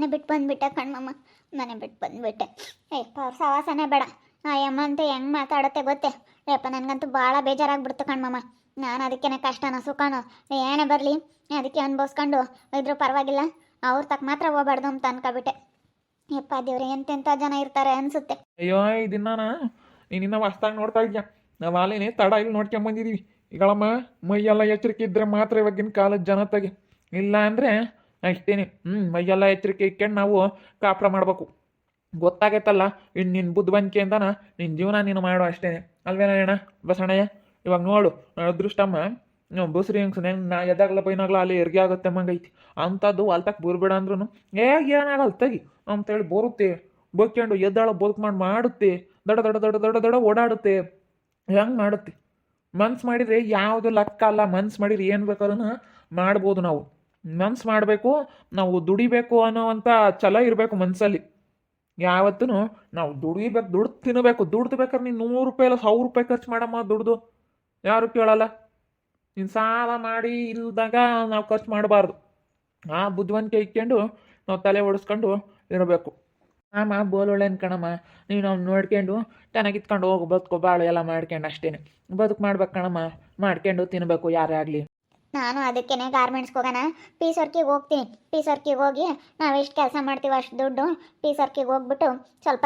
ಮನೆ ಬಿಟ್ಟು ಬಂದ್ಬಿಟ್ಟೆ ಕಣ್ಮಮ್ಮ. ಮನೆ ಬಿಟ್ಟು ಬಂದ್ಬಿಟ್ಟೆ. ಏಯ್ ಅವ್ರ ಸವಾಸನೆ ಬೇಡ. ಆ ಯಮ್ಮ ಅಂತ ಹೆಂಗೆ ಮಾತಾಡುತ್ತೆ ಗೊತ್ತೇ? ಯಪ್ಪ ನನಗಂತೂ ಭಾಳ ಬೇಜಾರಾಗ್ಬಿಡ್ತು ಕಣ್ಮಮ್ಮ. ನಾನು ಅದಕ್ಕೇನೆ ಕಷ್ಟನ, ಸುಖನೋ, ಏನೇ ಬರಲಿ, ಅದಕ್ಕೆ ಅನ್ಭವಿಸ್ಕೊಂಡು ಇದ್ರೂ ಪರವಾಗಿಲ್ಲ. ಅವ್ರ ತಕ್ಕ ಮಾತ್ರ ಹೋಗ್ಬಾರ್ದು ಅಂತ ಅನ್ಕೊಬಿಟ್ಟೆ. ಯಪ್ಪ ದೇವ್ರೆ ಎಂತೆಂಥ ಜನ ಇರ್ತಾರೆ ಅನ್ಸುತ್ತೆ. ಅಯ್ಯೋ ಇದನ್ನ ನೀನಿನ್ನ ಹೊಸ್ದಾಗಿ ನೋಡ್ತಾ ಇದ್ಯಾ? ನಾವು ಅಲ್ಲೇನೆ ತಡ ಇಲ್ಲಿ ನೋಡ್ಕೊಂಡ್ ಬಂದಿದೀವಿ. ಈಗಳಮ್ಮ, ಮೈಯೆಲ್ಲ ಎಚ್ಚರಿಕೆ ಇದ್ರೆ ಮಾತ್ರ ಇವಾಗಿನ ಕಾಲದ ಜನತೆಗೆ ಇಲ್ಲ ಅಂದರೆ ಅಷ್ಟೇನೆ ಹ್ಞೂ ಮೈಯೆಲ್ಲ ಎಚ್ಚರಿಕೆ ಇಟ್ಕೊಂಡು ನಾವು ಕಾಪುರ ಮಾಡ್ಬೇಕು. ಗೊತ್ತಾಗೈತಲ್ಲ ಇನ್ನು ನಿನ್ನ ಬುದ್ಧಿವಂತಿಕೆಯಿಂದನ ನಿನ್ನ ಜೀವನ ನೀನು ಮಾಡು ಅಷ್ಟೇ. ಅಲ್ವೇನ ಅಣ್ಣ ಬಸಣ್ಣಯ್ಯ ಇವಾಗ ನೋಡು ಅದೃಷ್ಟಮ್ಮ ಬುಸ್ರಿ ಹೆಂಗ್ಸ ನಾ ಎದಾಗ್ಲ ಬೈನಾಗ್ಲ ಅಲ್ಲಿ ಎರ್ಗಿ ಆಗುತ್ತೆ ಮಂಗೈತಿ ಅಂಥದ್ದು ಅಲ್ತಕ್ಕೆ ಬೂರ್ಬೇಡ ಅಂದ್ರೂ ಏ, ಏನಾಗಲ್ಲ, ತೆಗಿ ಅಂತೇಳಿ ಬೋರುತ್ತೆ. ಬಕ್ಕೊಂಡು ಎದ್ದಾಳ ಬದುಕು ಮಾಡಿ ಮಾಡುತ್ತೆ. ದಡ ದಡ ದಡ ದಡ ದಡ ಓಡಾಡುತ್ತೆ. ಹೆಂಗೆ ಮಾಡುತ್ತೆ? ಮನ್ಸು ಮಾಡಿದರೆ ಯಾವುದು ಲಕ್ಕ ಅಲ್ಲ, ಮನ್ಸು ಮಾಡಿದ್ರೆ ಏನು ಬೇಕಾದ್ರೂ ಮಾಡ್ಬೋದು ನಾವು. ಮನ್ಸು ಮಾಡಬೇಕು, ನಾವು ದುಡಿಬೇಕು ಅನ್ನೋವಂಥ ಛಲ ಇರಬೇಕು ಮನಸ್ಸಲ್ಲಿ ಯಾವತ್ತೂ ನಾವು ದುಡಿಬೇಕು, ದುಡ್ದು ತಿನ್ನಬೇಕು ದುಡ್ದು ಬೇಕಾದ್ರೆ ನೀನು ನೂರು ರೂಪಾಯಿ ಇಲ್ಲ, ಸಾವಿರ ರೂಪಾಯಿ ಖರ್ಚು ಮಾಡಮ್ಮ ದುಡ್ದು. ಯಾರು ಕೇಳಲ್ಲ? ನೀನು ಸಾಲ ಮಾಡಿ ಇಲ್ದಾಗ ನಾವು ಖರ್ಚು ಮಾಡಬಾರ್ದು. ಆ ಬುದ್ಧಿವಂತಿಕೆ ಇಟ್ಕೊಂಡು ನಾವು ತಲೆ ಓಡಿಸ್ಕೊಂಡು ಇರಬೇಕು. ಆಮ ಒಳ್ಳೆ ಕಣಮ್ಮ. ನೀನು ಅವ್ನು ನೋಡ್ಕೊಂಡು ಚೆನ್ನಾಗಿ ಇತ್ಕೊಂಡು ಹೋಗು, ಬದುಕು ಬಾಳು ಎಲ್ಲ ಮಾಡ್ಕೊಂಡು ಅಷ್ಟೇ ಬದುಕು ಮಾಡ್ಬೇಕು ಕಣಮ್ಮ. ಮಾಡ್ಕೊಂಡು ತಿನ್ನಬೇಕು ಯಾರೇ ಆಗಲಿ. ನಾನು ಅದಕ್ಕೇನೆ ಗಾರ್ಮೆಂಟ್ಸ್ಗೆ ಹೋಗೋಣ. ಪೀಸ್ ವರ್ಕಿಗೆ ಹೋಗ್ತೀನಿ. ಪೀಸ್ ವರ್ಕಿಗೆ ಹೋಗಿ ನಾವು ಎಷ್ಟು ಕೆಲಸ ಮಾಡ್ತೀವಿ ಅಷ್ಟು ದುಡ್ಡು ಪೀಸ್ ವರ್ಕಿಗೆ ಹೋಗ್ಬಿಟ್ಟು ಸ್ವಲ್ಪ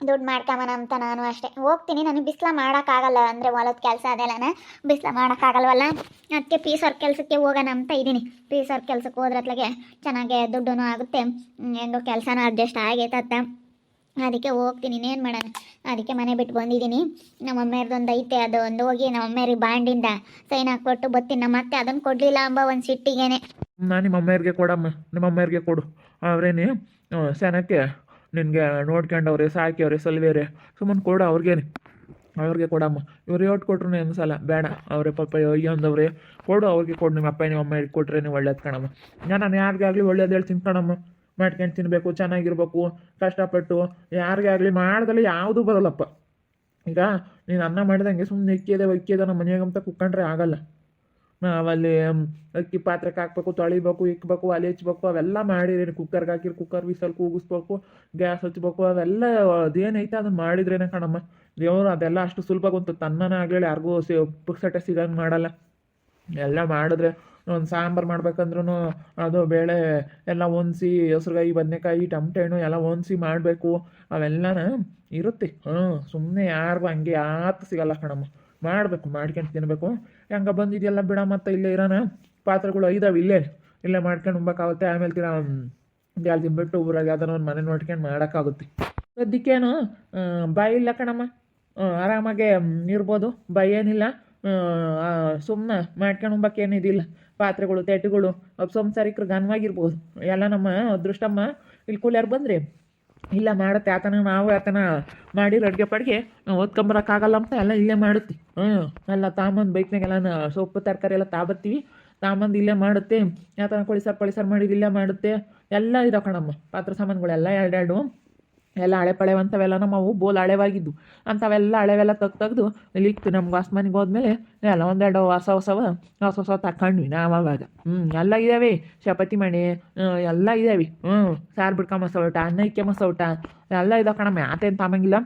ದುಡ್ಡು ಮಾಡ್ಕೊಂಬನ ಅಂತ ನಾನು ಅಷ್ಟೇ. ಹೋಗ್ತೀನಿ. ನನಗೆ ಬಿಸ್ಲ ಮಾಡೋಕ್ಕಾಗಲ್ಲ ಅಂದರೆ ಹೊಲದ ಕೆಲಸ ಅದೆಲ್ಲನ? ಬಿಸ್ಲ ಮಾಡೋಕ್ಕಾಗಲ್ವಲ್ಲ? ಅದಕ್ಕೆ ಪೀಸ್ ವರ್ಕ್ ಕೆಲಸಕ್ಕೆ ಹೋಗೋಣ ಅಂತ ಇದ್ದೀನಿ ಪೀಸ್ ವರ್ಕ್ ಕೆಲಸಕ್ಕೆ ಹೋದ್ರತ್ಲಾಗೆ ಚೆನ್ನಾಗೆ ದುಡ್ಡು ಆಗುತ್ತೆ. ಹೆಂಗೋ ಕೆಲಸನೂ ಅಡ್ಜಸ್ಟ್ ಆಗೈತತ್ತ ಅದಕ್ಕೆ ಹೋಗ್ತೀನಿ, ಇನ್ನೇನು ಮಾಡೋಣ? ಅದಕ್ಕೆ ಮನೆ ಬಿಟ್ಟು ಬಂದಿದ್ದೀನಿ. ನಮ್ಮ ಅಮ್ಮೆಯರ್ದೊಂದು ಐತೆ, ಅದು ಒಂದು ಹೋಗಿ ನಮ್ಮ ಅಮ್ಮೆಯರಿಗೆ ಬಾಂಡಿಂದ ಸೈನ್ ಹಾಕ್ಕೊಟ್ಟು ಬರ್ತೀನಿ. ನಮ್ಮ ಅತ್ತೆ ಅದನ್ನು ಕೊಡಲಿಲ್ಲ ಅಂಬ ಒಂದು ಸಿಟ್ಟಿಗೇನೆ. ನಾನು ನಿಮ್ಮ ಅಮ್ಮೆಯರಿಗೆ ಕೊಡಮ್ಮ ನಿಮ್ಮ ಅಮ್ಮೆಯರಿಗೆ ಕೊಡು ಅವರೇನೆ ಸೆನಕ್ಕೆ ನಿನಗೆ ನೋಡ್ಕೊಂಡವ್ರೆ ಸಾಕಿಯವ್ರೆ ಸಲ್ವೇರೆ, ಸುಮ್ಮನೆ ಕೊಡು ಅವ್ರಿಗೇನೆ. ಅವ್ರಿಗೆ ಕೊಡಮ್ಮ. ಇವ್ರು ಯೋಟ್ ಕೊಟ್ರು ಸಲ, ಬೇಡ. ಅವರೇ ಪಾಪ, ಅಯ್ಯೋ ಅಂದವ್ರೆ. ಕೊಡು ಅವ್ರಿಗೆ ಕೊಡು, ನಿಮ್ಮ ಅಪ್ಪ ನಿಮ್ಮ ಅಮ್ಮ ಕೊಟ್ರೆ ನೀವು ಒಳ್ಳೇದು ಕಣಮ್ಮ. ನಾನು ಯಾರಿಗಾಗಲಿ ಒಳ್ಳೇದು ಹೇಳಿ ತಿನ್ಕಣಮ್ಮ ಮಾಡ್ಕೊಂಡು ತಿನ್ನಬೇಕು ಚೆನ್ನಾಗಿರ್ಬೇಕು, ಕಷ್ಟಪಟ್ಟು, ಯಾರಿಗೇ ಆಗಲಿ ಮಾಡ್ದಲ್ಲಿ ಯಾವುದೂ ಬರಲ್ಲಪ್ಪ. ಈಗ ನೀನು ಅನ್ನ ಮಾಡಿದಂಗೆ ಸುಮ್ಮನೆ ಇಕ್ಕಿದೆ ಇಕ್ಕಿದೆ, ನಮ್ಮ ಮನೆಯಾಗಂತ ಕುಕ್ಕಂಡ್ರೆ ಆಗಲ್ಲ. ನಾವಲ್ಲಿ ಅಕ್ಕಿ ಪಾತ್ರಕ್ಕೆ ಹಾಕ್ಬೇಕು, ತೊಳಿಬೇಕು, ಇಕ್ಬೇಕು, ಅಲ್ಲಿ ಹಚ್ಬೇಕು, ಅವೆಲ್ಲ ಮಾಡಿರೇನು? ಕುಕ್ಕರ್ಗೆ ಹಾಕಿರಿ ಕುಕ್ಕರ್ ವಿಸಲ್ ಕೂಗಿಸ್ಬೇಕು, ಗ್ಯಾಸ್ ಹಚ್ಬೇಕು, ಅವೆಲ್ಲ ಅದೇನೈತೆ ಅದನ್ನು ಮಾಡಿದ್ರೇನೆ ಕಣಮ್ಮ. ದೇವರು ಅದೆಲ್ಲ ಅಷ್ಟು ಸುಲಭ ಗೊತ್ತು. ತನ್ನನ ಆಗಲಿ ಯಾರಿಗೂ ಸಿ ಪುಕ್ಸಟ್ಟೆ ಸಿಗಂಗೆ ಮಾಡಲ್ಲ. ಎಲ್ಲ ಮಾಡಿದ್ರೆ ಒಂದು ಸಾಂಬಾರು ಮಾಡ್ಬೇಕಂದ್ರೂ ಅದು ಬೇಳೆ ಎಲ್ಲ ಹೊಂದಿಸಿ ಹೆಸ್ರುಗಾಯಿ, ಬದನೆಕಾಯಿ, ಟಮಟೆ ಹಣ್ಣು ಎಲ್ಲ ಹೊಂದಿಸಿ ಮಾಡಬೇಕು. ಅವೆಲ್ಲನ ಇರುತ್ತೆ. ಹ್ಞೂ ಸುಮ್ಮನೆ ಯಾರು ಹಂಗೆ ಯಾತು ಸಿಗಲ್ಲ ಕಣಮ್ಮ. ಮಾಡಬೇಕು, ಮಾಡ್ಕೊಂಡು ತಿನ್ನಬೇಕು ಹೆಂಗೆ ಬಂದಿದೆಯಲ್ಲ ಬಿಡ ಮತ್ತೆ ಇಲ್ಲೇ ಇರೋಣ ಪಾತ್ರೆಗಳು ಐದಾವೆ ಇಲ್ಲೇ. ಇಲ್ಲೇ ಮಾಡ್ಕೊಂಡು ಉಂಬಕ್ಕಾಗುತ್ತೆ ಆಮೇಲೆ ತಿರ ಎರಡು ತಿನ್ಬಿಟ್ಟು ಬಿಟ್ಟು ಊರಾಗ ಯಾವ್ದಾರ ಒಂದು ಮನೆ ನೋಡ್ಕೊಂಡು ಮಾಡೋಕ್ಕಾಗುತ್ತೆ. ಸದ್ಯಕ್ಕೇನು ಬಾಯಿ ಇಲ್ಲ ಕಣಮ್ಮ. ಆರಾಮಾಗೆ ಇರ್ಬೋದು. ಬಾಯಿ ಏನಿಲ್ಲ. ಸುಮ್ಮನೆ ಮಾಡ್ಕೊಂಡು ಏನಿದಿಲ್ಲ ಪಾತ್ರೆಗಳು ತೆಟ್ಟುಗಳು ಸಂಸಾರಿಕರು ಘನವಾಗಿರ್ಬೋದು. ಎಲ್ಲ ನಮ್ಮ ಅದೃಷ್ಟಮ್ಮ ಇಲ್ಲಿ ಕೂಲಿಯಾರು ಬಂದ್ರಿ, ಇಲ್ಲ ಮಾಡುತ್ತೆ, ಆತನ ನಾವು ಆತನ ಮಾಡಿರೋ ಅಡುಗೆ ಪಡ್ಗೆ ಓದ್ಕೊಂಬರಕ್ಕಾಗಲ್ಲ ಅಂತ ಎಲ್ಲ ಇಲ್ಲೇ ಮಾಡುತ್ತೆ. ಹ್ಞೂ ಎಲ್ಲ ತಾಂಬಂದು ಬೈಕ್ನಾಗೆಲ್ಲ ಸೊಪ್ಪು, ತರಕಾರಿ ಎಲ್ಲ ತಾಬರ್ತೀವಿ ತಾಂಬಂದು ಇಲ್ಲೇ ಮಾಡುತ್ತೆ. ಆತನ ಕೊಳಿಸಾರು ಪಳಿಸಾರು ಮಾಡಿದ ಇಲ್ಲೇ ಮಾಡುತ್ತೆ. ಎಲ್ಲ ಇದಾವೆ ಕಣಮ್ಮ, ಪಾತ್ರೆ ಸಾಮಾನುಗಳೆಲ್ಲ ಎರಡೆರಡು. ಎಲ್ಲ ಹಳೆ ಪಳೆವಂಥವೆಲ್ಲ ನಮ್ಮವು ಬೋಲ್ ಹಳೆವಾಗಿದ್ದು. ಅಂಥವೆಲ್ಲ ಹಳೆವೆಲ್ಲ ತೆಗ್ದು ತೆಗೆದು ಇಲ್ಲಿ ನಮ್ಗೆ ನಮ್ಗೆ ಮನೆಗೆ ಹೋದ್ಮೇಲೆ ಎಲ್ಲ ಒಂದೆರಡು ಹೊಸ ಹೊಸವ, ಹೊಸ ಹೊಸ ತಗೊಂಡ್ವಿ ನಾವು ಅವಾಗ. ಹ್ಞೂ ಎಲ್ಲ ಇದ್ದಾವೆ ಚಪಾತಿ ಮಣಿ ಎಲ್ಲ ಇದ್ದಾವೆ ಹ್ಞೂ ಸಾರು ಬಿಡ್ಕ ಮಸೌಟ ಅನ್ನ ಇಕ್ಕೆ ಮಸೌಟ ಎಲ್ಲ ಇದಾವೆ ಕಣಮ್ಮ ಮ್ಯಾತೇನು ತಾಮಂಗಿಲ್ಲ.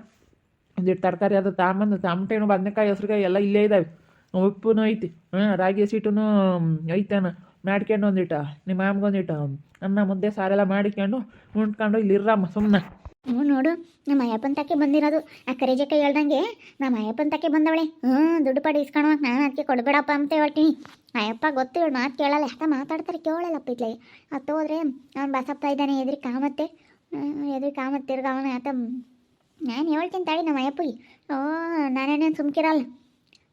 ಒಂದಿಟ್ಟು ತರಕಾರಿ ಅದು ತಾಂಬಂದು ಟಮಟೆನು ಬದನೆಕಾಯಿ, ಹೆಸ್ರುಕಾಯಿ ಎಲ್ಲ ಇಲ್ಲೇ ಇದ್ದಾವೆ ಉಪ್ಪುನು ಐತಿ. ಹ್ಞೂ ರಾಗಿ ಸೀಟೂ ಐತೇನ ಮಾಡ್ಕೊಂಡು ಒಂದಿಟ್ಟು ನಿಮ್ಮ ಮ್ಯಾಮ್ಗೆ ಒಂದಿಟ್ಟ. ಅನ್ನ ಮುದ್ದೆ ಸಾರೆಲ್ಲ ಮಾಡಿಕೊಂಡು ಉಂಡ್ಕೊಂಡು ಇಲ್ಲಿ ಇರ್ರಮ್ಮ ಸುಮ್ಮನೆ ಹ್ಞೂ, ನೋಡು. ನಮ್ಮ ಅಯ್ಯಪ್ಪನ ತಕ್ಕೆ ಬಂದಿರೋದು. ಆ ಕರೆಜಕ್ಕೆ ಹೇಳ್ದಂಗೆ ನಮ್ಮ ಅಯ್ಯಪ್ಪನ ತಕ್ಕೆ ಬಂದವಳೆ. ಹ್ಞೂ, ದುಡ್ಡು ಪಡಿ ನಾನು ಅದಕ್ಕೆ ಕೊಡಬೇಡಪ್ಪ ಅಂತ ಹೇಳ್ತೀನಿ. ಅಯ್ಯಪ್ಪ, ಗೊತ್ತು ಇವಳು ಮಾತು ಕೇಳಲ್ಲ. ಯಾಕೆ ಮಾತಾಡ್ತಾರೆ ಕೇಳಲ್ಲಪ್ಪ ಇತ್ಲೆ ಅದು ಹೋದ್ರೆ ಅವ್ನು ಬಸಪ್ಪ ಇದ್ದಾನೆ, ಎದ್ರಿ ಕಾಮತ್ತೆ. ಎದ್ರಿ ಕಾಮತ್ತೆ ತಿರ್ಗ ಅವನ ಆತ. ನಾನು ಹೇಳ್ತೀನಿ ತಾಡಿ ನಮ್ಮ ಅಯ್ಯಪ್ಪಗೆ ಓ ನಾನೇನೇನು ಸುಮ್ಕಿರಲ್ಲ.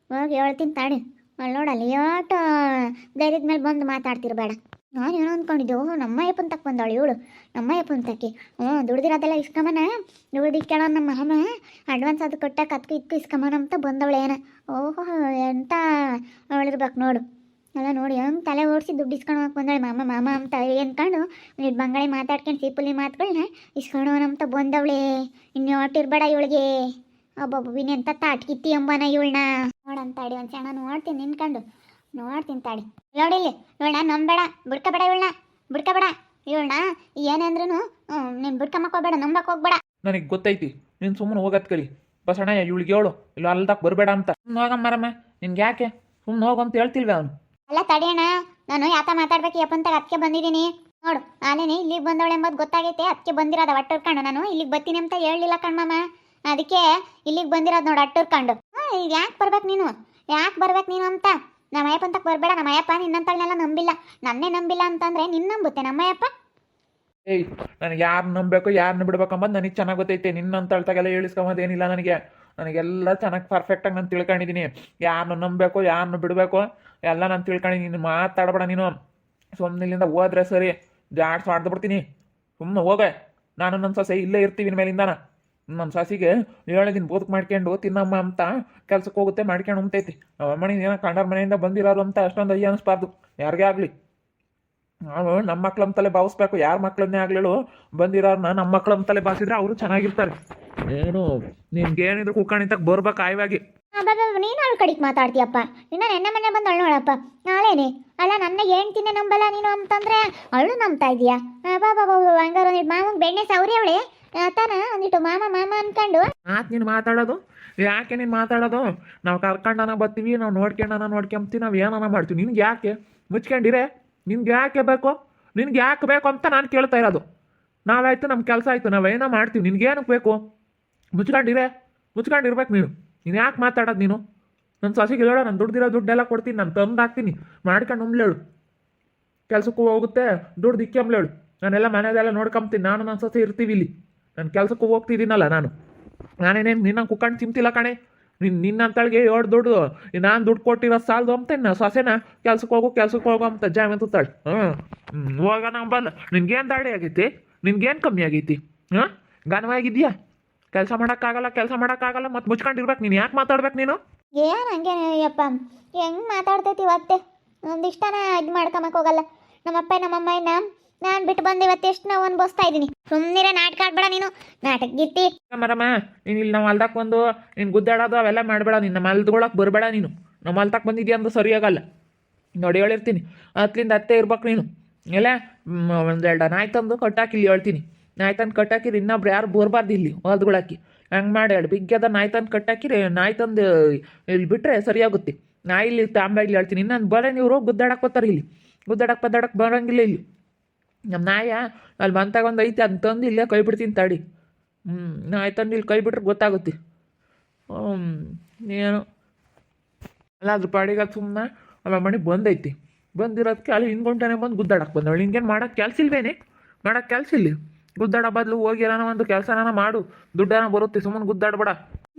ಹೋಗಿ ಹೇಳ್ತೀನಿ ತಾಡಿ ಅಲ್ಲಿ ನೋಡಲ್ಲ ಯೋಟ ಧೈರ್ಯದ ಮೇಲೆ ಬಂದು ಮಾತಾಡ್ತಿರ್ಬೇಡ. ನಾನು ಏನೋ ಅಂದ್ಕೊಂಡಿದ್ದೆ ಓಹೋ ನಮ್ಮ ಅಯ್ಯಪ್ಪನ ತಕ್ಕ ಬಂದಾಳು, ಇವಳು ನಮ್ಮ ಅಯ್ಯಪ್ಪನ ತಕ್ಕಿ ಹ್ಞೂ ದುಡ್ದಿರೋದೆಲ್ಲ ಇಸ್ಕೊಂಬನ ಕೇಳೋ ನಮ್ಮ ಮಾಮ ಅಡ್ವಾನ್ಸ್ ಅದು ಕೊಟ್ಟಾಕ ಅದಕ್ಕೆ ಇತ್ತು ಇಸ್ಕೊಂಬನ ಅಂತ ಏನ? ಓಹೋ, ಎಂತ ಅವಳಿರ್ಬೇಕು ನೋಡು. ಎಲ್ಲ ನೋಡಿ ಅವ್ನು ತಲೆ ಓಡಿಸಿ ದುಡ್ಡು ಇಸ್ಕೊಳಕ್ಕೆ ಬಂದಾಳೆ ಮಾಮ ಮಾಮ ಅಂತ ಅಂದ್ಕೊಂಡು ಒಂದಿಟ್ಟು ಬಂಗಾಳಿ ಮಾತಾಡ್ಕೊಂಡು ಸೀಪುಲಿ ಮಾತುಗಳನ್ನ ಇಸ್ಕೊಳೋನಂತ ಬಂದವಳೆ. ಇನ್ನು ಹೊಟ್ಟಿರ್ಬೇಡ ಇವಳಿಗೆ. ಒಬ್ಬೊಬ್ಬ ಎಂತ ತಾಟ್ಕಿತ್ತಿ ಎಂಬನ ಇವಳನ್ನ ನೋಡಂತ ಅಡಿ ಒಂದು ಸಣ್ಣ ನೋಡ್ತೀನಿ ನಿನ್ಕೊಂಡು ನೋಡ್ತೀನಿ ತಾಡಿ ನೋಡಿಲ್ಲಿ ಇವಳನ್ನ ನಂಬೇಡ ಬಿಡ್ಕಬೇಡ ಇವಳನ್ನ ಬಿಡ್ಕಬೇಡ. ಇವಳನ್ನ ಏನಂದ್ರೂ ನೀನು ಬಿಡ್ಕೊಂಬಕ್ ಹೋಗ್ಬೇಡ ನಂಬಕ್ ಹೋಗ್ಬೇಡ. ನನಗೆ ಗೊತ್ತೈತಿ ನೀನು ಸುಮ್ಮನೆ ಹೋಗತ್ ಕಲಿ ಬಸಣ್ಣ ಇವಳಿಗೆ ಹೇಳು ಇಲ್ಲ ಅಲ್ದಾಕ್ ಬರಬೇಡ ಅಂತ. ಹೋಗಮ್ಮ ಹೋಗಮ್ಮರಮ್ಮ ನಿನ್ಗೆ ಯಾಕೆ? ಸುಮ್ಮನೆ ಹೋಗಂತ ಅಂತ ಹೇಳ್ತಿಲ್ವ ಅವನು? ಅಲ್ಲ ತಡಿಯಣ್ಣ ನಾನು ಯಾತ ಮಾತಾಡ್ಬೇಕು ಯಪ್ಪಂತ ಅದಕ್ಕೆ ಬಂದಿದ್ದೀನಿ ನೋಡು ನಾನೇನೆ ಇಲ್ಲಿಗೆ ಬಂದವಳೆ ಎಂಬುದು ಗೊತ್ತಾಗೈತೆ ಅದಕ್ಕೆ ಬಂದಿರೋದು ಒಟ್ಟುರ್ಕೊಂಡು ನಾನು ಇಲ್ಲಿಗೆ ಬರ್ತೀನಿ ಅಂತ ಹೇಳಲಿಲ್ಲ ಕಣ್ಮಮ್ಮ ಅದಕ್ಕೆ ಇಲ್ಲಿಗೆ ಬಂದಿರೋದು ನೋಡು ಅಟ್ಟುರ್ಕೊಂಡು ಯಾಕೆ ಬರ್ಬೇಕು ನೀನು? ಯಾಕೆ ಬರ್ಬೇಕು ನೀನು ಅಂತ? ನಮ್ಮ ಅಂತ ಬರಬೇಡ ನಮ್ಮ ಅಯ್ಯಪ್ಪ ನಂಬಿಲ್ಲ. ನನ್ನೇ ನಂಬಿಲ್ಲ ಅಂತಂದ್ರೆ ನಿನ್ನ ನಂಬುತ್ತೆ ನಮ್ಮ ಅಯ್ಯಪ್ಪ ಏಯ್, ನನಗೆ ಯಾರು ನಂಬಬೇಕು ಯಾರನ್ನ ಬಿಡ್ಬೇಕು ಅಂಬದು ನನಗೆ ಚೆನ್ನಾಗಿ ಗೊತ್ತೈತೆ. ನಿನ್ನಂತಳ್ತಾಗೆಲ್ಲ ಹೇಳಿಸ್ಕೊಂಬೋದೇನಿಲ್ಲ ನನಗೆ. ನನಗೆಲ್ಲ ಚೆನ್ನಾಗಿ ಪರ್ಫೆಕ್ಟಾಗಿ ನಾನು ತಿಳ್ಕೊಂಡಿದ್ದೀನಿ ಯಾರನ್ನ ನಂಬಬೇಕು ಯಾರನ್ನ ಬಿಡಬೇಕು, ಎಲ್ಲ ನಾನು ತಿಳ್ಕೊಂಡಿದ್ದೀನಿ ನೀನು ಮಾತಾಡಬೇಡ ನೀನು. ಸುಮ್ಮನೆ ಇಲ್ಲಿಂದ ಹೋದ್ರೆ ಸರಿ. ಜಾಡ್ಸ್ ಮಾಡ್ದು ಬಿಡ್ತೀನಿ. ಸುಮ್ಮನೆ ಹೋಗೆ. ನಾನು ನನ್ನ ಸೊಸೆ ಇಲ್ಲೇ ಇರ್ತೀವಿ ಮೇಲಿಂದಾನ ನನ್ನ ಸಾಸಿಗೆ ಏಳಗಿನ ಬದುಕು ಮಾಡ್ಕೊಂಡು ತಿನ್ನಮ್ಮ ಅಂತ ಕೆಲ್ಸಕ್ಕೆ ಹೋಗುತ್ತೆ, ಮಾಡ್ಕೊಂಡು ಉಮ್ತೈತಿ ಮನೆ ಏನೋ ಕಂಡರ ಮನೆಯಿಂದ ಬಂದಿರೋರು ಅಂತ ಅಷ್ಟೊಂದು ಅಯ್ಯ ಅನಿಸ್ಬಾರ್ದು. ಯಾರಿಗೇ ಆಗಲಿ? ನಾವು ನಮ್ಮ ಮಕ್ಳು ಅಂತಲೇ ಭಾವಿಸ್ಬೇಕು ಯಾರ ಮಕ್ಳನ್ನೇ ಆಗ್ಲಿಳು ಬಂದಿರೋರ್ನ ನಮ್ಮ ಮಕ್ಳು ತಲೆ ಭಾವಿಸಿದ್ರೆ ಅವರು ಚೆನ್ನಾಗಿರ್ತಾರೆ. ಏನು ನಿಮ್ಗೆ ಏನಿದ್ರು ಕುಕ್ಕಣಿತಕ್ಕೆ ಬರ್ಬೇಕು ಆಯ್ವಾಗಿ. ನೀನು ಅವಳ ಕಡೆಗೆ ಮಾತಾಡ್ತೀಯಪ್ಪ. ಇನ್ನ ನೆನ್ನೆ ಮನೆ ಬಂದು ಅವಳು ನೋಡಪ್ಪ. ಅಲ್ಲ, ನನ್ನ ಹೇಳ್ತೀನಿ ನಂಬಲ್ಲ ನೀನು ಅಂತಂದ್ರೆ ಅವಳು ನಂಬ್ತಾ ಇದೀಯಾ ಬಾ ಬಾ ಬಾ ಹಂಗಾರ ಮಾಮಂಗೆ ಬೆಣ್ಣೆ ಸೌರಿ ಅವಳೆ? ತಾನ ಒಂದಿಟ್ಟು ಮಾಮ ಮಾಮ ಅನ್ಕೊಂಡು. ಆತ್ ನೀನು ಮಾತಾಡೋದು? ಯಾಕೆ ನೀನು ಮಾತಾಡೋದು? ನಾವು ಕರ್ಕೊಂಡನ ಬರ್ತೀವಿ, ನಾವು ನೋಡ್ಕೊಂಡನ ನೋಡ್ಕೊಂತೀವಿ ನಾವು ಏನನ ಮಾಡ್ತೀವಿ. ನಿನ್ಗೆ ಯಾಕೆ? ಮುಚ್ಕೊಂಡಿರೇ? ನಿನ್ಗೆ ಯಾಕೆ ಬೇಕು? ನಿನ್ಗೆ ಯಾಕೆ ಬೇಕು ಅಂತ ನಾನು ಕೇಳ್ತಾ ಇರೋದು. ನಾವಾಯ್ತು ನಮ್ಮ ಕೆಲಸ ಆಯ್ತು ನಾವೇನೋ ಮಾಡ್ತೀವಿ. ನಿನ್ಗೆ ಏನಕ್ಕೆ ಬೇಕು? ಮುಚ್ಕೊಂಡಿರೇ? ಮುಚ್ಕೊಂಡಿರ್ಬೇಕು ನೀನು. ನೀನು ಯಾಕೆ ಮಾತಾಡೋದು ನೀನು? ನನ್ನ ಸೊಸೆಗೆ ಹೇಳೋ, ನಾನು ದುಡ್ದಿರೋ ದುಡ್ಡೆಲ್ಲ ಕೊಡ್ತೀನಿ, ನಾನು ತಂದು ಹಾಕ್ತೀನಿ. ಮಾಡ್ಕೊಂಡು ಉಮ್ಲೇಳು ಕೆಲ್ಸಕ್ಕೂ ಹೋಗುತ್ತೆ ದುಡ್ಡು ಇಕ್ಕೊಂಬ್ಲೇಳು ನಾನೆಲ್ಲ ಮನೆಯದೆಲ್ಲ ನೋಡ್ಕೊಂತೀನಿ ನಾನು ನನ್ನ ಸಸಿ ಇರ್ತೀವಿ ಇಲ್ಲಿ. ನಾನು ಕೆಲಸಕ್ಕೂ ಹೋಗ್ತಿದ್ದೀನಲ್ಲ ನಾನು. ನಾನೇನೇನು ನಿನ್ನ ಕುಕ್ಕಂಡು ತಿಂತಿಲ್ಲ ಕಣೆ? ನಿನ್ನ ನಿನ್ನಂತಳಿಗೆ ಏಳು ದುಡ್ಡು, ನಾನು ದುಡ್ಡು ಕೊಟ್ಟಿರೋ ಸಾಲದು ಇನ್ನು ಸೊಸೆನ? ಕೆಲ್ಸಕ್ಕೆ ಹೋಗು ಕೆಲ್ಸಕ್ಕೆ ಹೋಗು ಅಂತ ಜಾಮೀನು ತುತ್ತಾಳೆ ಹ್ಞೂ ಹೋಗೋಣ ಬಂದ. ನಿನ್ಗೇನು ದಾಡಿ ಆಗೈತಿ? ನಿನ್ಗೇನು ಕಮ್ಮಿ ಆಗೈತಿ? ಹಾಂ ಘನವಾಗಿದ್ಯಾ? ಕೆಲಸ ಮಾಡೋಕ್ಕಾಗಲ್ಲ ಕೆಲಸ ಮಾಡೋಕ್ಕಾಗಲ್ಲ, ಮತ್ತು ಮುಚ್ಕೊಂಡಿರ್ಬೇಕು ನೀನು. ಯಾಕೆ ಮಾತಾಡ್ಬೇಕು ನೀನು? ಏನು ಹಂಗೆ ಅಯ್ಯಪ್ಪ ಹೆಂಗೆ ಮಾತಾಡ್ತೈತಿ ಇವತ್ತೆ? ಒಂದಿಷ್ಟನ ಇದು ಮಾಡ್ಕೊಂಬಕ್ಕೆ ಹೋಗಲ್ಲ. ನಮ್ಮಪ್ಪ ನಮ್ಮಮ್ಮನ ನಾನು ಬಿಟ್ಟು ಬಂದು ಇವತ್ತು ಎಷ್ಟು ನಾವು ಅನ್ಭವಿಸ್ತಾ ಇದೀನಿ ಸುಮ್ಮನೆ ನಾಟಕ ಆಡ್ಬೇಡ ನೀನು. ನಾಟಕ ಗಿತ್ತಿ ಮರಮ್ಮ, ನೀನು ಇಲ್ಲಿ ನಾವು ಹೊಲ್ದಾಗ ಬಂದು, ನೀನು ಗುದ್ದಾಡೋದು ಅವೆಲ್ಲ ಮಾಡಬೇಡ ನಿನ್ನ ಮಲ್ದ್ಗೊಳಕ್ ಬರಬೇಡ ನೀನು. ನಮ್ಮ ಹೊಲ್ದಕ್ಕೆ ಬಂದಿದ್ಯಾ ಅಂದ್ರೆ ಸರಿಯಾಗಲ್ಲ ನೋಡಿ ಹೇಳಿರ್ತೀನಿ ಅತ್ಲಿಂದ ಅತ್ತೆ ಇರ್ಬೇಕು ನೀನು. ಎಲ್ಲ ಒಂದೆರಡು ನಾಯಿ ತಂದು ಕಟ್ಟಾಕಿ ಇಲ್ಲಿ ಹೇಳ್ತೀನಿ. ನಾಯಿ ತಂದು ಕಟ್ಟಾಕಿರಿ ಇನ್ನೊಬ್ರು ಯಾರು ಬರ್ಬಾರ್ದು ಇಲ್ಲಿ ಹೊಲ್ದ್ಕೊಳಕ್ಕೆ ಹಂಗೆ ಮಾಡಿ ಹೇಳಿ ಬಿಗ್ಗೆದ ನಾಯಿ ತಂದು ಕಟ್ಟಾಕಿರಿ ನಾಯಿ ತಂದು ಇಲ್ಲಿ ಬಿಟ್ಟರೆ ಸರಿಯಾಗುತ್ತೆ ನಾಯಿ ಇಲ್ಲಿ ತಾಂಬ ಇಲ್ಲಿ ಹೇಳ್ತೀನಿ. ಇನ್ನೊಂದು ಬರೇ ನೀವು ಗುದ್ದಾಡಕ್ಕೆ ಬರ್ತಾರೆ ಇಲ್ಲಿ. ಗುದ್ದಾಡಕ್ಕೆ ಪದ್ದಾಡಕ್ಕೆ ಬರೋಂಗಿಲ್ಲ ಇಲ್ಲಿ. ನಮ್ಮ ನಾಯ, ಅಲ್ಲಿ ಬಂತಾಗ ಒಂದು ಐತೆ ಅದನ್ನ ತಂದು ಇಲ್ಲೇ ಕೈ ಬಿಡ್ತೀನಿ ತಡಿ ಹ್ಞೂ ನಾಯಿ ತಂದು ಇಲ್ಲಿ ಕೈ ಬಿಟ್ರೆ ಗೊತ್ತಾಗುತ್ತೆ. ಏನು? ಅಲ್ಲ, ಅದ್ರ ಪಾಡಿಗೆ ಅದು ಸುಮ್ಮನೆ ಅಲ್ಲ ಮನೆಗೆ ಬಂದೈತಿ. ಬಂದಿರೋದಕ್ಕೆ ಅಲ್ಲಿ ಹಿಂದ್ಕೊಂಟಾನೆ ಬಂದು ಗುದ್ದಾಡಕ್ಕೆ ಬಂದವಳು ಹಿಂಗೇನು ಮಾಡೋಕ್ಕೆ ಕೆಲಸ ಇಲ್ವೇನೆ? ಮಾಡೋಕ್ಕೆ ಕೆಲಸ ಇಲ್ಲಿ. ಗುದ್ದಾಡ ಬದಲು ಹೋಗಿ ಏನಾನ ಒಂದು ಕೆಲಸನ ಮಾಡು. ದುಡ್ಡನ ಬರುತ್ತೆ, ಸುಮ್ಮನೆ ಗುದ್ದಾಡಬೇಡ.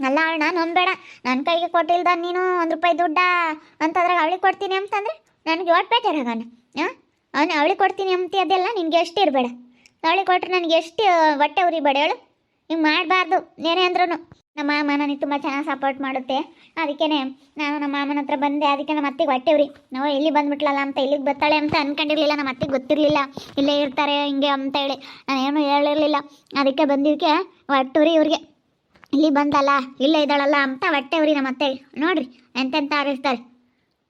ಅಲ್ಲ, ಅಣ್ಣ ನಂಬೇಡ ನನ್ನ ಕೈಗೆ ಕೊಟ್ಟಿಲ್ದ ನೀನು ಒಂದು ರೂಪಾಯಿ ದುಡ್ಡ ಅಂತಂದ್ರೆ ಅವಳಿಗೆ ಕೊಡ್ತೀನಿ ಅಂತಂದ್ರೆ, ನನಗೆ ಒಟ್ಟು ಬೇಜಾರಾಗಣ ಹಾಂ? ಅವನು ಅವಳಿ ಕೊಡ್ತೀನಿ ಅಂತ ಅದೆಲ್ಲ ನಿನಗೆ ಎಷ್ಟು ಇರಬೇಡ. ಅವಳಿ ಕೊಟ್ಟರೆ ನನಗೆ ಎಷ್ಟು ಹೊಟ್ಟೆ ಉರಿಬೇಡ ಹೇಳು. ಹಿಂಗೆ ಮಾಡಬಾರ್ದು ಏನೇ ಅಂದ್ರೂ ನಮ್ಮ ಮಾಮ ನನಗೆ ತುಂಬ ಚೆನ್ನಾಗಿ ಸಪೋರ್ಟ್ ಮಾಡುತ್ತೆ. ಅದಕ್ಕೇ ನಾನು ನಮ್ಮ ಮಾಮನ ಹತ್ರ ಬಂದೆ. ಅದಕ್ಕೆ ನಮ್ಮ ಅತ್ತಿಗೆ ಹೊಟ್ಟೆ ಉರಿ. ನಾವು ಇಲ್ಲಿ ಬಂದ್ಬಿಟ್ಲಲ್ಲ ಅಂತ ಇಲ್ಲಿಗೆ ಬರ್ತಾಳೆ ಅಂತ ಅನ್ಕೊಂಡಿರಲಿಲ್ಲ. ನಮ್ಮ ಅತ್ತಿಗೆ ಗೊತ್ತಿರಲಿಲ್ಲ. ಇಲ್ಲೇ ಇರ್ತಾರೆ, ಹಿಂಗೆ ಅಂತ ಹೇಳಿ. ನಾನೇನು ಹೇಳಿರಲಿಲ್ಲ. ಅದಕ್ಕೆ ಬಂದಿದ್ದಕ್ಕೆ ಉರಿ ಇವ್ರಿಗೆ. ಇಲ್ಲಿ ಬಂದಲ್ಲ, ಇಲ್ಲೇ ಇದ್ದಾಳಲ್ಲ ಅಂತ ಹೊಟ್ಟೆ ಉರಿ ನಮ್ಮ ಅತ್ತೆ. ನೋಡಿರಿ ಎಂತೆಂತ ಆರಿಸ್ತಾರೆ.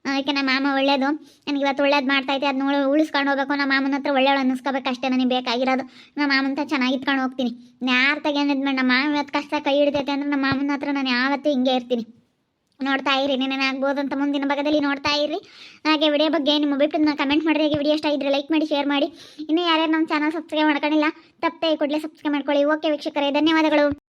ಅದಕ್ಕೆ ನಮ್ಮ ಮಾಮ ಒಳ್ಳೇದು. ನನಗೆ ಇವತ್ತು ಒಳ್ಳೇದು ಮಾಡ್ತೈತೆ ಅದನ್ನ ಉಳಿ, ಉಳಿಸ್ಕೊಂಡು ಹೋಗ್ಬೇಕು. ನಮ್ಮ ಮಾಮನ ಹತ್ರ ಒಳ್ಳೆಯವಳು ಅನ್ನಿಸ್ಕೋಬೇಕು ಅಷ್ಟೇ ನನಗೆ ಬೇಕಾಗಿರೋದು. ನಮ್ಮ ಮಾಮನ ಚೆನ್ನಾಗಿ ಇಟ್ಕೊಂಡು ಹೋಗ್ತೀನಿ. ಯಾರ ತಗೊಂಡಿದ್ ನಮ್ಮ ಮಾಮ ಇವತ್ತು ಕಷ್ಟ ಕೈ ಹಿಡಿದೈತೆ ಅಂದ್ರೆ ನಮ್ಮ ಮಾಮನ ಹತ್ರ ನಾನು ಯಾವತ್ತೂ ಹಿಂಗೆ ಇರ್ತೀನಿ. ನೋಡ್ತಾ ಇರಿ. ನೆನೆ ಆಗ್ಬೋದು ಅಂತ ಮುಂದಿನ ಭಾಗದಲ್ಲಿ ನೋಡ್ತಾ ಇರಿ. ಹಾಗೆ ವಿಡಿಯೋ ಬಗ್ಗೆ ನಿಮ್ಮ ಅಭಿಪ್ರಾಯ ಕಮೆಂಟ್ ಮಾಡಿರಿ. ಹಾಗೆ ವಿಡಿಯೋ ಇಷ್ಟ ಇದ್ರೆ ಲೈಕ್ ಮಾಡಿ ಶೇರ್ ಮಾಡಿ. ಇನ್ನೂ ಯಾರ್ಯಾರು ನಮ್ಮ ಚಾನಲ್ ಸಬ್ಸ್ಕ್ರೈಬ್ ಮಾಡ್ಕೊಂಡಿಲ್ಲ, ತಪ್ಪೇ ಕೂಡಲೇ ಸಬ್ಸ್ಕ್ರೈಬ್ ಮಾಡ್ಕೊಳ್ಳಿ. ಓಕೆ ವೀಕ್ಷಕರೇ, ಧನ್ಯವಾದಗಳು.